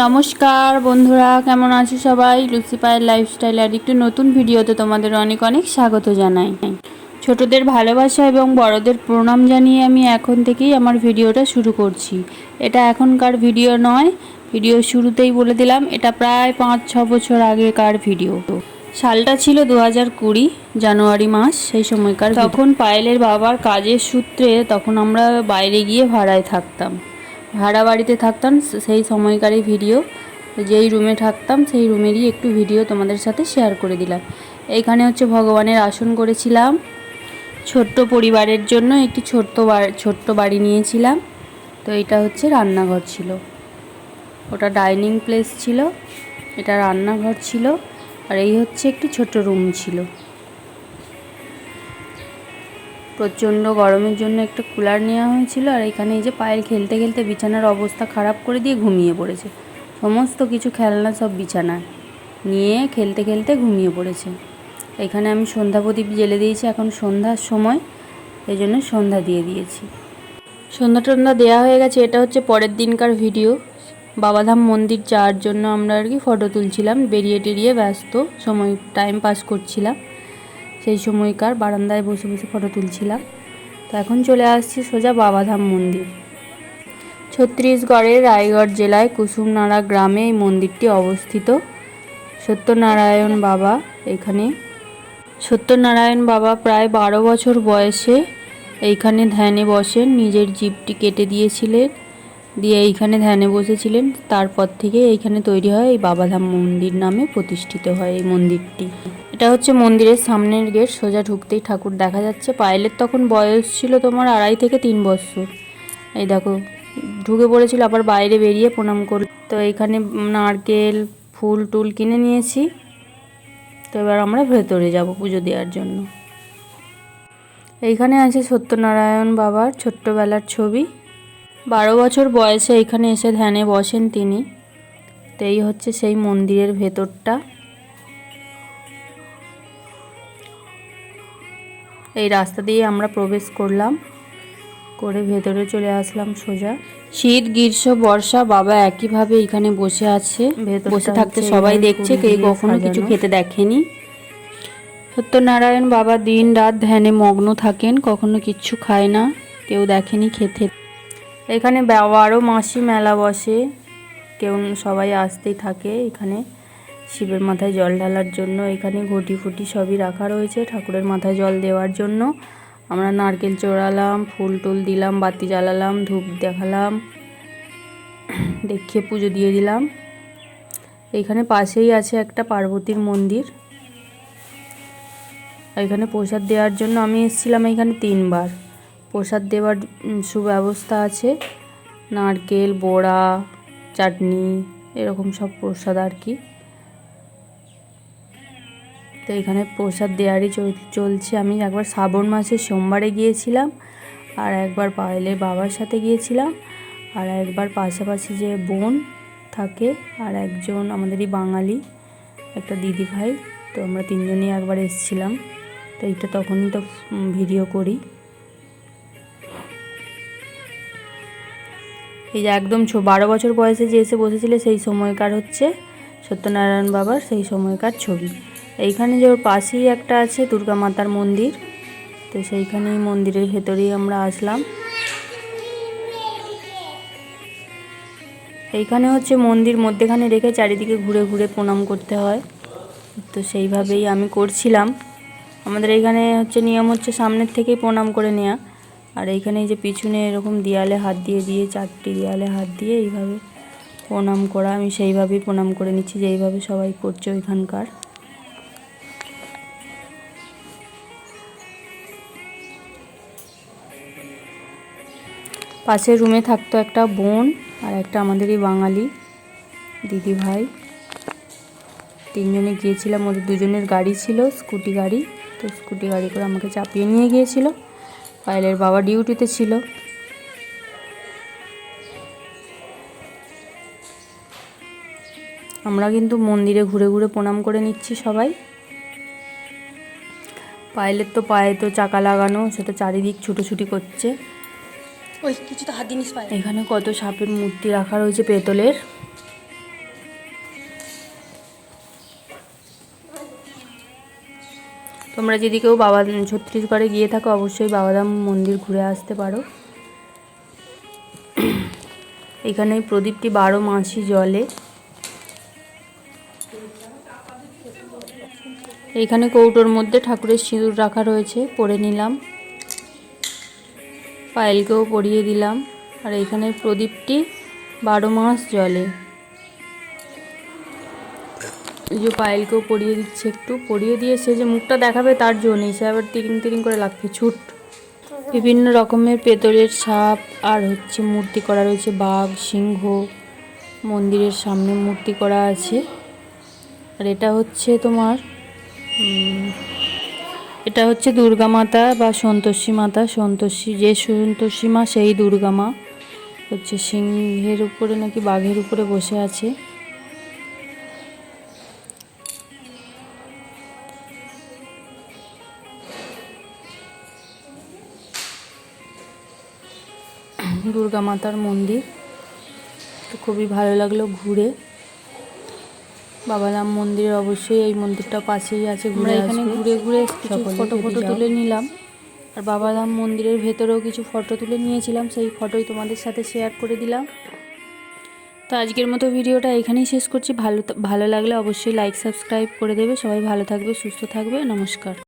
নমস্কার বন্ধুরা, কেমন আছো সবাই? লুসি পায়ের লাইফস্টাইল আর একটু নতুন ভিডিওতে তোমাদের অনেক অনেক স্বাগত জানাই। ছোটদের ভালোবাসা এবং বড়দের প্রণাম জানিয়ে আমি এখন থেকেই আমার ভিডিওটা শুরু করছি। এটা এখনকার ভিডিও নয়, ভিডিও শুরুতেই বলে দিলাম, এটা প্রায় পাঁচ, ছ বছর আগেকার ভিডিও। সালটা ছিল দু হাজার কুড়ি, জানুয়ারি মাস, সেই সময়কার তখন পায়েলের বাবার কাজের সূত্রে তখন আমরা বাইরে গিয়ে ভাড়ায় থাকতাম। ভাড়া বাড়িতে থাকতাম সেই সময়কারই ভিডিও যেই রুমে থাকতাম, সেই রুমেরই একটু ভিডিও তোমাদের সাথে শেয়ার করে দিলাম। এইখানে হচ্ছে ভগবানের আসন করেছিলাম। ছোট্ট পরিবারের জন্য একটি ছোট্ট ছোট্ট বাড়ি নিয়েছিলাম। তো এটা হচ্ছে রান্নাঘর ছিল। ওটা ডাইনিং প্লেস ছিল। এটা রান্নাঘর ছিল। আর এই হচ্ছে একটি ছোট্ট রুম ছিল। প্রচণ্ড গরমের জন্য একটা কুলার নেওয়া হয়েছিল আর এখানে এই যে পায়েল খেলতে খেলতে বিছানার অবস্থা খারাপ করে দিয়ে ঘুমিয়ে পড়েছে। সমস্ত কিছু খেলনা সব বিছানায়। নিয়ে খেলতে খেলতে ঘুমিয়ে পড়েছে। এখানে আমি সন্ধ্যা প্রদীপ জেলে দিয়েছি, এখন সন্ধ্যার সময়। এই জন্য সন্ধ্যা দিয়ে দিয়েছি। সন্ধ্যা টন্ধ্যা দেওয়া হয়ে গেছে, এটা হচ্ছে পরের দিনকার ভিডিও। বাবাধাম মন্দির যাওয়ার জন্য আমরা আর কি ফটো তুলছিলাম, বেরিয়ে টেরিয়ে ব্যস্ত, সময় টাইম পাস করছিলাম। সেই সময়কার বারান্দায় বসে বসে ফটো তুলছিলাম। তো এখন চলে আসছি সোজা বাবাধাম মন্দির। ছত্তিশগড়ের রায়গড় জেলায় কুসুমনাড়া গ্রামে এই মন্দিরটি অবস্থিত। সত্যনারায়ণ বাবা এখানে। সত্যনারায়ণ বাবা প্রায় বারো বছর বয়সে এইখানে ধ্যানে বসেন, নিজের জীবটি কেটে দিয়েছিলেন, দিয়ে এইখানে ধ্যানে বসেছিলেন। তারপর থেকে এইখানে তৈরি হয় এই বাবাধাম মন্দির নামে প্রতিষ্ঠিত হয় এই মন্দিরটি। এটা হচ্ছে মন্দিরের সামনের গেট, সোজা ঢুকতেই ঠাকুর দেখা যাচ্ছে। পায়েলের তখন বয়স ছিল তোমার আড়াই থেকে তিন বছর। এই দেখো, ঢুকে পড়েছিল, আবার বাইরে বেরিয়ে প্রণাম করল। তো এইখানে নারকেল, ফুল টুল কিনে নিয়েছি। তো এবার আমরা ভেতরে যাব পুজো দেওয়ার জন্য। এইখানে আছে সত্যনারায়ণ বাবার ছোট্টবেলার ছবি। বারো বছর বয়সে এখানে এসে ধ্যানে বসেন তিনি। তো এই হচ্ছে সেই মন্দিরের ভেতরটা। এই রাস্তা দিয়ে আমরা প্রবেশ করলাম। করে ভেতরে চলে আসলাম সোজা। শীত গ্রীষ্ম বর্ষা বাবা একইভাবে এখানে বসে আছে। বসে থাকতে সবাই দেখছে কেউ কখনো কিছু খেতে দেখেনি। সত্যনারায়ণ বাবা দিন রাত ধ্যানে মগ্ন থাকেন কখনো কিচ্ছু খায় না কেউ দেখেনি খেতে। এখানে বারো মাসি মেলা বসে কেউ সবাই আসতেই থাকে এখানে। শিবের মাথায় জল ঢালার জন্য এখানে ঘটি ফুটি সবই রাখা রয়েছে ঠাকুরের মাথায় জল দেওয়ার জন্য। আমরা নারকেল চড়ালাম, ফুল টুল দিলাম, বাতি জ্বালালাম, ধূপ দেখালাম, দেখিয়ে পুজো দিয়ে দিলাম। এইখানে পাশেই আছে একটা পার্বতীর মন্দির। এখানে প্রসাদ দেওয়ার জন্য আমি এসেছিলাম এখানে তিনবার। প্রসাদ দেওয়ার সুব্যবস্থা আছে। নারকেল, বড়া, চাটনি, এরকম সব প্রসাদ আর কি। তো এখানে প্রসাদ দেওয়ারই চল- চলছে। আমি একবার শ্রাবণ মাসে সোমবারে গিয়েছিলাম আর একবার পায়েলের বাবার সাথে গিয়েছিলাম আর একবার পাশাপাশি যে বোন থাকে আর একজন আমাদেরই বাঙালি, একটা দিদি ভাই, তো আমরা তিনজনই একবার এসেছিলাম। তো এইটা তখনই তো ভিডিও করি। এই যে একদম বারো বছর বয়সে যে এসে বসেছিল সেই সময়কার হচ্ছে সত্যনারায়ণ বাবার সেই সময়কার ছবি। এইখানে যে ওর পাশেই একটা আছে, দুর্গা মাতার মন্দির। তো সেইখানেই মন্দিরের ভেতরেই আমরা আসলাম। এইখানে হচ্ছে মন্দির মধ্যেখানে রেখে চারিদিকে ঘুরে ঘুরে প্রণাম করতে হয়। তো সেইভাবেই আমি করছিলাম। আমাদের এইখানে হচ্ছে নিয়ম হচ্ছে সামনের থেকেই প্রণাম করে নেওয়া আর এইখানে যে পিছনে এরকম দেয়ালে হাত দিয়ে দিয়ে, চারটি দেয়ালে হাত দিয়ে এইভাবে প্রণাম করা। আমি সেইভাবেই প্রণাম করে নিচ্ছি, যেইভাবে সবাই করছে ওইখানকার। পাশের রুমে থাকতো একটা বোন আর একটা আমাদেরই বাঙালি দিদি ভাই তিনজনে গিয়েছিলাম, ওদের দুজনের গাড়ি ছিল, স্কুটি গাড়ি। তো স্কুটি গাড়ি করে আমাকে চাপিয়ে নিয়ে গিয়েছিল। পায়েলের বাবা ডিউটিতে ছিল। আমরা কিন্তু মন্দিরে ঘুরে ঘুরে প্রণাম করে নিচ্ছি সবাই। পায়েলের তো পায়ে তো চাকা লাগানো সেটা চারিদিক ছুটোছুটি করছে। ওই কিছু তো হাত জিনিস এখানে কত সাপের মূর্তি রাখা রয়েছে পেতলের। তোমরা যদি কেউ বাবা ছত্তিশগড়ে গিয়ে থাকো, অবশ্যই বাবাধাম মন্দির ঘুরে আসতে পারো। এখানে প্রদীপটি বারো মাসি জলে এখানে কৌটোর মধ্যে ঠাকুরের সিঁদুর রাখা রয়েছে, পরে নিলাম। পায়েলকেও পরিয়ে দিলাম। আর এখানে প্রদীপটি বারো মাস জলে যে পায়েলকেও পরিয়ে দিচ্ছে একটু। পরিয়ে দিয়ে সে যে মুখটা দেখাবে তার জন্যই সে আবার তিরিং তিরিং করে লাগছে, ছুট। বিভিন্ন রকমের পেতলের সাপ, আর হচ্ছে মূর্তি করা রয়েছে, বাঘ, সিংহ। মন্দিরের সামনে মূর্তি করা আছে। আর এটা হচ্ছে তোমার এটা হচ্ছে দুর্গা মাতা বা সন্তোষী মাতা। সন্তোষী, যে সন্তোষী মা, সেই দুর্গা মা। হচ্ছে সিংহের উপরে নাকি বাঘের উপরে বসে আছে। দুর্গা মাতার মন্দির। তো খুবই ভালো লাগল ঘুরে। বাবাধাম মন্দির অবশ্যই এই মন্দিরটা পাশেই আছে ঘুরে এখানে ঘুরে ঘুরে কিছু ফটো ফটো তুলে নিলাম। আর বাবারাম মন্দিরের ভেতরেও কিছু ফটো তুলে নিয়েছিলাম সেই ফটোই তোমাদের সাথে শেয়ার করে দিলাম। তো আজকের মতো ভিডিওটা এখানেই শেষ করছি। ভালো ভালো লাগলে অবশ্যই লাইক সাবস্ক্রাইব করে দেবে। সবাই ভালো থাকবে সুস্থ থাকবে। নমস্কার।